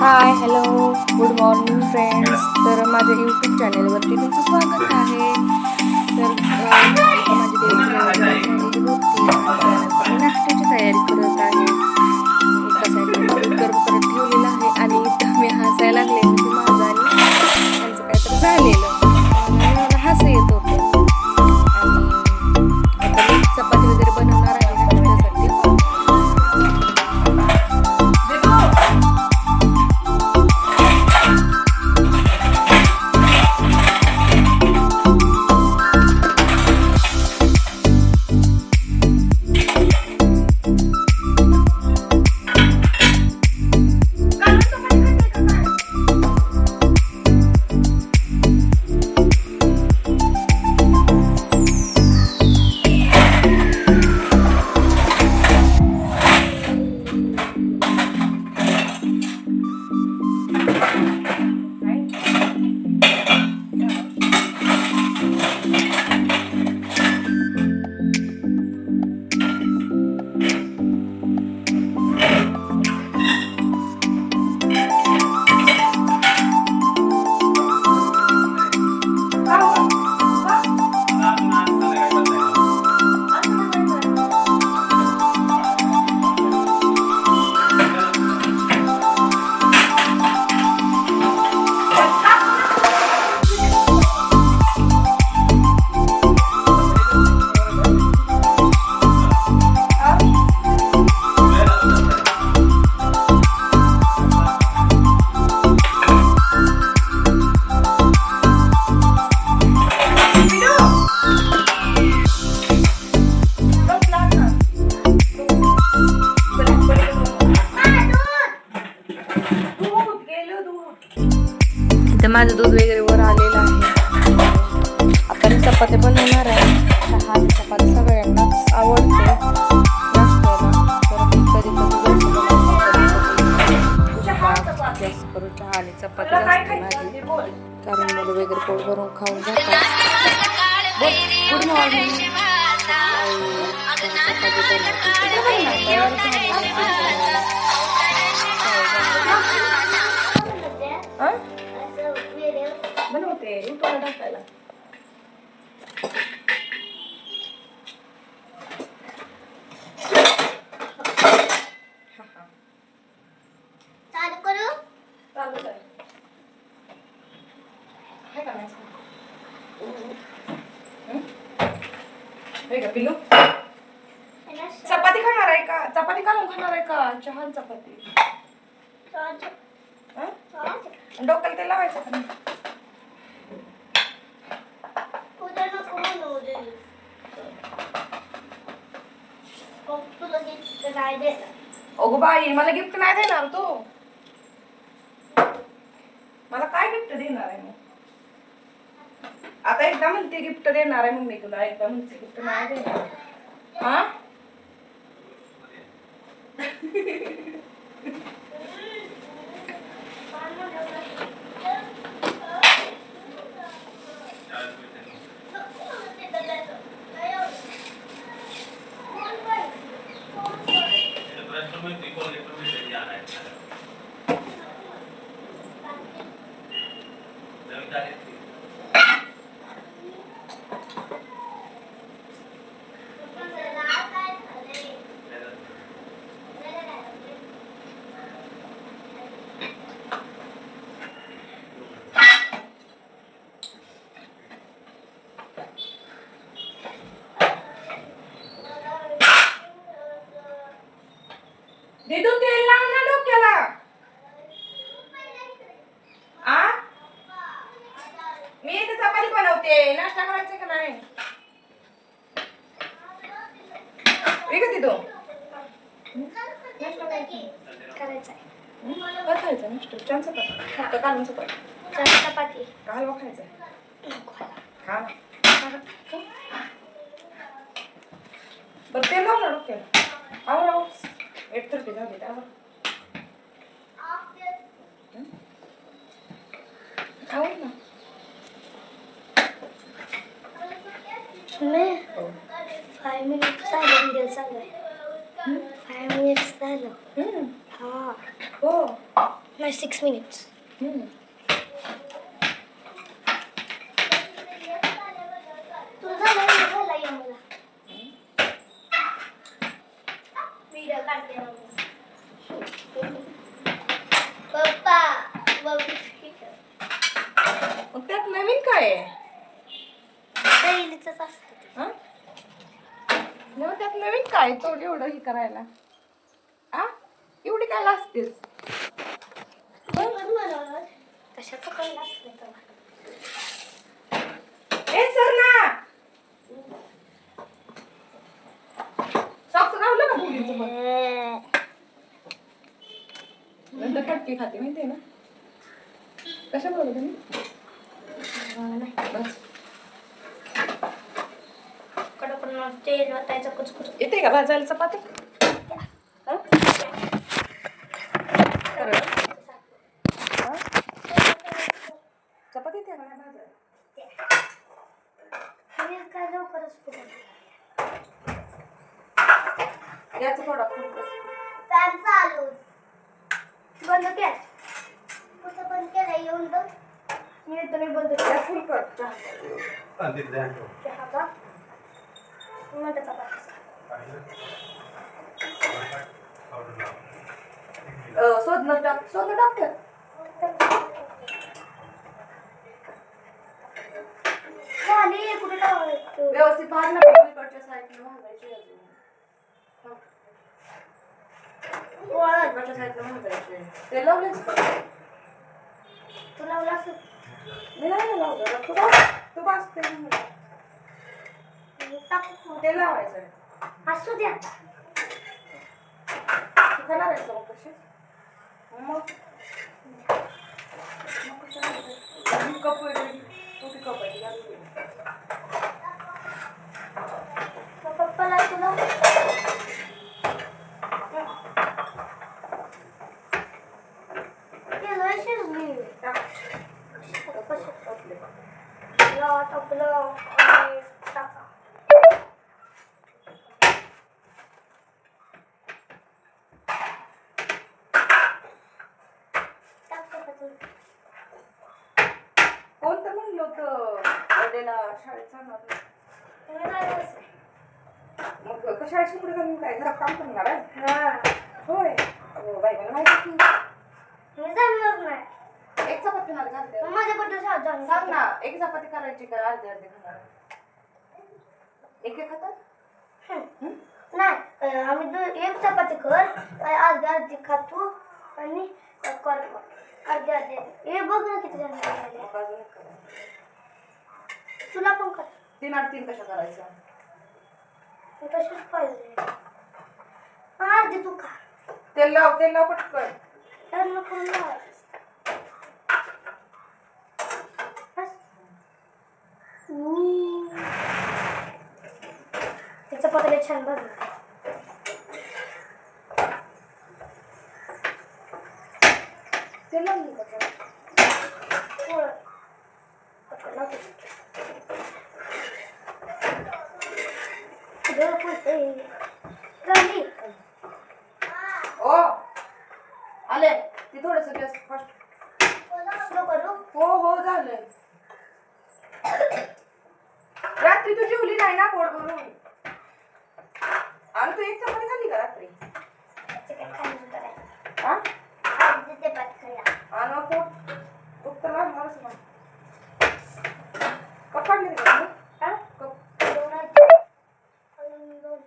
Hi hello good morning friends तर माझ्या YouTube चॅनेलवरती तुमचं स्वागत आहे. तर माझी नाश्त्याची तयारी करत आहे. एका साईडला दूध गरम करत ठेवलेलं आहे आणि मी हसायला लागले म्हणजे माझं आणि त्यांचं काहीतरी झालेलं. माझं दूध वगैरे वर आलेलं आहे. आता चपाती बनवणार आहे. चहा आणि चपाती सगळ्यांनाच आवडते. नाश्त्याला. जास्त करून चहा आणि चपाती माझी. कारण मुलं वगैरे पोट भरून खाऊन जातात. गुड मॉर्निंग तयार आहे. हं? बनवते युट्यूबला टाकायला पिल्लू चपाती खाणार आहे का चपाती काढून खाणार आहे का चहा चपाती हं? डोक्याला तेल लावायचं का नाही? उद्या नको म्हणू उद्या. मग तुला gift नाही देणार. अगो बाई मला गिफ्ट नाही देणार तू. मला काय गिफ्ट देणार आहे मग? आता एकदा म्हणते गिफ्ट देणार आहे मग मी तुला एकदा म्हणते गिफ्ट नाही देणार. हा दिदू तेल लाव ना डोक्याला आ मी इथे चपाती बनवते नाश्ता करायचा का नाही ठीक दिदू करायचं आहे. काय खायचं नाश्ता छान चपाती. फक्त कालून चपाती? चल, चपाती. का हलवा खायचा नको. खा ना बरं तेल लाव ना डोक्याला तर ते झाले त्यावर आव ना. मी फाय मिनिट झालं व्हिडिओ चालू आहे. फाय मिनिट्स झालं. हा हो नाही सिक्स मिनिट्स मग त्यात नवीन काय आहे असतं हा? त्यात नवीन काय तो एवढं हे करायला एवढी काय असतेस ते पण बनवलं कशाचं काही तर ए सर ना सॉक्स गावलं का मुलीचं पण नंतर कटकी खाते माहितीये ना? कशा बोलत तुम्ही? बस. कडपण तेल वाटायचं कुचकुच. येते का भाजायला चपाती हा? खरं? हा? चपाती येते का नाही भाजायला काय लवकरच फुटलं. याचं थोडा फुलकं. फॅन चालू. बंद केलं कुठं बंद केलं येऊन बघ. मी येतो मी बंद केलं या फुलकट चहा. चहा का? मग त्याचा पास अं, शोधणं टाक. शोधणं डॉक्टर झाली कुठे लावायचं व्यवस्थित भाग ना पलीकडच्या साईडला भाजायची अजून हा. पलीकडच्या साईडला ते लावलेच का तू लावला असं मी नाही ना लावलं तू बस तू बस ते म्हणून. टाकू ते लावायचं असू द्या तू खाणार आहेस का मग कशी मग मग कशाला? ही कप वगैरे मोठी कप आहे ती घालून दे. मग पप्पाला तुला केलं शिजली टाक. कसं टाकले. लाट आपलं आणि टाका टाक टाका तुम्ही. कोण तर म्हणलं होतं बर्थडेला शाळेत जाणार? मग कशाची पुढे काय? काम करणार आहे? हा. होय. अगं बाई मला माहिती मी जाणार नाही. एक चपाती मला घालते मग माझ्या बड्डे शाळेत जाणार सांग ना एक चपाती करायची का अर्धे अर्धे खाणार? एक एक खातात. नाही आम्ही एक चपाती कर अर्धी अर्धी खातो आणि कर अर्धे अर्धे. हे बघ ना किती जण झाले. मग अजून एक करा. तुला पण कर. तीन आठ तीन कशा करायच्या? मी तशीच पाहिजे. अर्धी तू खा. तेल लाव तेल लाव पटकन. तर मग करून लावायचं बस. ऊ. ते चपातीला छान भरलं तेल लावली का त्याला? पोळं. पटकन लावते. गं, फुलतंय. झाली. ओ आले. ती थोडस गॅस फास्ट. हो हो झालंय रात्री तू जेवली नाही ना पोट भरून आणि तू एक चपाती खाल्ली का रात्री चिकन खायचं करायचं. हा अर्धी चपाती खाल्ला. आणि मग पोट दुखत लागणारच ना कप काढले का तुम्ही? हा? कप दोन आहेत. अजून दोन.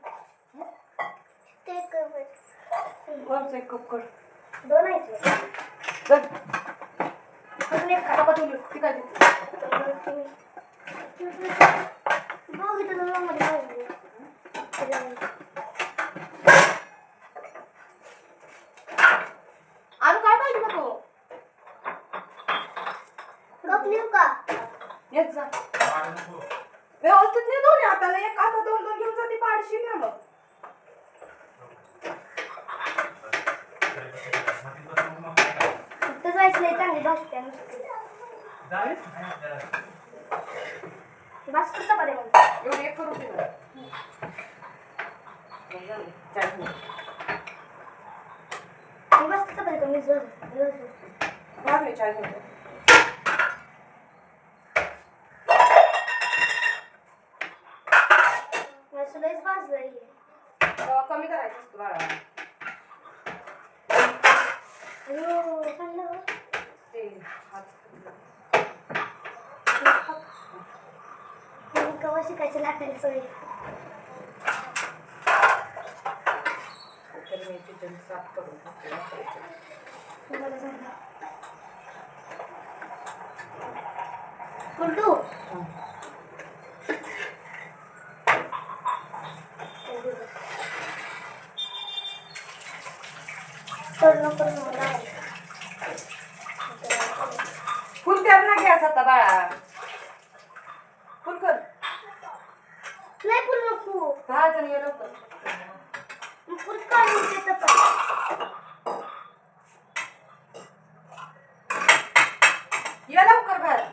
ते एक आहे. वरचा एक कप कर दोन आहेत. चल अजून एक खा. चपाती उलट. ती काय देते? बघ इथं दोन मध्ये पाहिजे. आणि काय पाहिजे का तो कप नेऊ का येत जा व्यवस्थित नाही दोन्ही हाताला. एक हातात दोन दोन घेऊन जाते पाडशी ना मग. जायचं चांगली भासते बस भास करता पाहिजे एक करून दे ना. चालेल. मी मी जोर- जोर- जोर. मारली कमी करायचं असतं बाळा हो. ते हात मी केव्हा शिकायची लाटायला सोय? तर मी किचन साफ करून फुल कर ना गॅस आता बाळा. फुल कर. नाही नको ये लवकर फुल काढून देतं पण? ये लवकर बाहेर.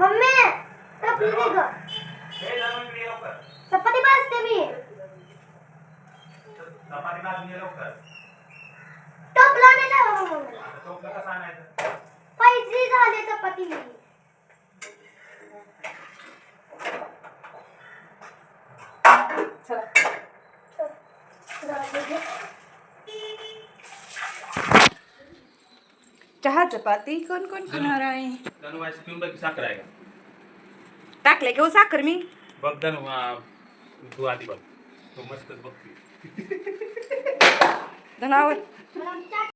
मम्मी टपली दे ग चपाती भाजते मी टपला नाही लावा पाहिजे झाले चपाती. चला. चहा चपाती कोण कोण खाणार आहे? धनु बघ साखर आहे का? टाकले घेऊ साखर मी? बघ धनु आ, तू आधी बघ. तू मस्तच बघ ती. धनावर मला